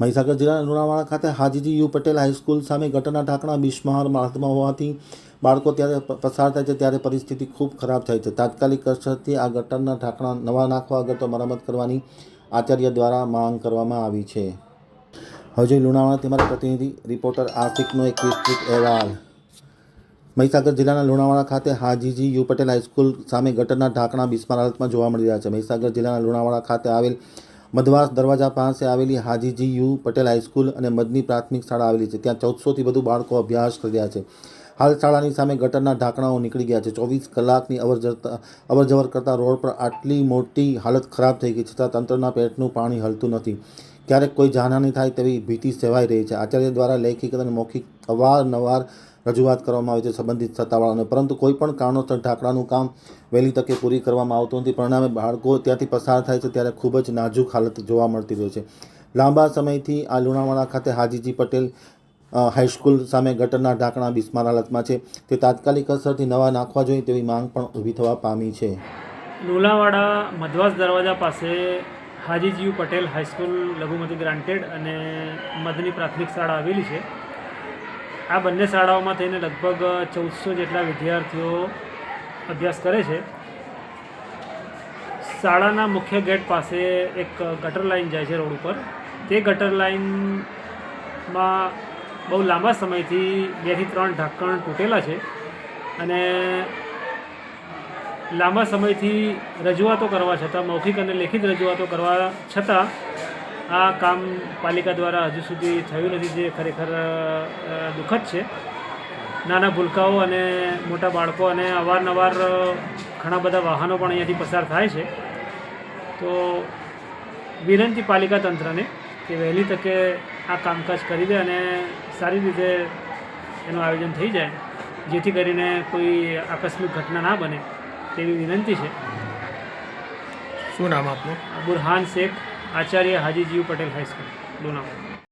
મહીસાગર જિલ્લાના લુણાવાડા ખાતે હાજીજી you Patel high school સામે ગટરના ઢાંકણા બિસ્માર હાથમાં હોવાથી બાળકો ત્યારે પસાર થાય છે, ત્યારે પરિસ્થિતિ ખૂબ ખરાબ થાય છે. તાત્કાલિક અસરથી આ ગટરના ઢાંકણા નવા નાખવા અગર તો મરામત કરવાની આચાર્ય દ્વારા માંગ કરવામાં આવી છે. હજુ લુણાવાડાથી અમારા પ્રતિનિધિ રિપોર્ટર આસિકનો એક વિસ્તૃત અહેવાલ. મહીસાગર જિલ્લાના લુણાવાડા ખાતે હાજીજી યુ પટેલ હાઈસ્કૂલ સામે ગટરના ઢાંકણા બિસ્માર હાલતમાં જોવા મળી રહ્યા છે. મહીસાગર જિલ્લાના લુણાવાડા ખાતે આવેલ મધવાસ દરવાજા પાસે આવેલી હાજીજી યુ પટેલ હાઈસ્કૂલ અને મદની પ્રાથમિક શાળા આવેલી છે. ત્યાં ચૌદસોથી વધુ બાળકો અભ્યાસ કરી રહ્યા છે. હાલ શાળાની સામે ગટરના ઢાંકણાઓ નીકળી ગયા છે. ચોવીસ કલાકની અવર અવરજવર અવર જવર કરતા રોડ પર આટલી મોટી હાલત ખરાબ થઈ ગઈ છતાં તંત્રના પેટનું પાણી હલતું નથી. ક્યારેક કોઈ જાનહાની થાય તેવી ભીતિ સેવાઈ રહી છે. આચાર્ય દ્વારા લેખિક અને મૌખિક અવારનવાર રજૂઆત કરવામાં આવે છે સંબંધિત સત્તાવાળાને. પરંતુ કોઈ પણ કારણોસર ઢાંકણાનું કામ વહેલી તકે પૂરી કરવામાં આવતું નથી. પરિણામે બાળકો ત્યાંથી પસાર થાય છે ત્યારે ખૂબ જ નાજુક હાલત જોવા મળતી રહે છે. લાંબા સમયથી આ લુણાવાડા ખાતે હાજીજી પટેલ હાઈસ્કૂલ સામે ગટરના ઢાંકણા બિસ્માર હાલતમાં છે. તે તાત્કાલિક અસરથી નવા નાખવા જોઈએ તેવી માંગ પણ ઊભી થવા પામી છે. લુણાવાડા મધવાસ દરવાજા પાસે હાજીજીયુ પટેલ હાઈસ્કૂલ લઘુમતી ગ્રાન્ટેડ અને મદની પ્રાથમિક શાળા આવેલી છે. આ બંને શાળાઓમાં થઈને લગભગ ચૌદસો જેટલા વિદ્યાર્થીઓ અભ્યાસ કરે છે. શાળાના મુખ્ય ગેટ પાસે એક ગટર લાઈન જાય છે રોડ ઉપર. તે ગટર લાઈનમાં બહુ લાંબા સમયથી બેથી ત્રણ ઢાંકણ તૂટેલા છે અને લાંબા સમયથી રજૂઆતો કરવા છતાં, મૌખિક અને લેખિત રજૂઆતો કરવા છતાં, આ કામ પાલિકા દ્વારા હજુ સુધી થયું નથી, જે ખરેખર દુઃખદ છે. નાના ભૂલકાઓ અને મોટા બાળકો અને અવારનવાર ઘણા બધા વાહનો પણ અહીંયાથી પસાર થાય છે. તો વિનંતી પાલિકા તંત્રને કે વહેલી તકે આ કામકાજ કરી દે અને સારી રીતે એનું આયોજન થઈ જાય, જેથી કરીને કોઈ આકસ્મિક ઘટના ના બને. તેવી વિનંતી છે. શું નામ આપનું? બુરહાન શેખ આચાર્ય હાજીજીયુ પટેલ હાઈસ્કૂલ લુણાવાડા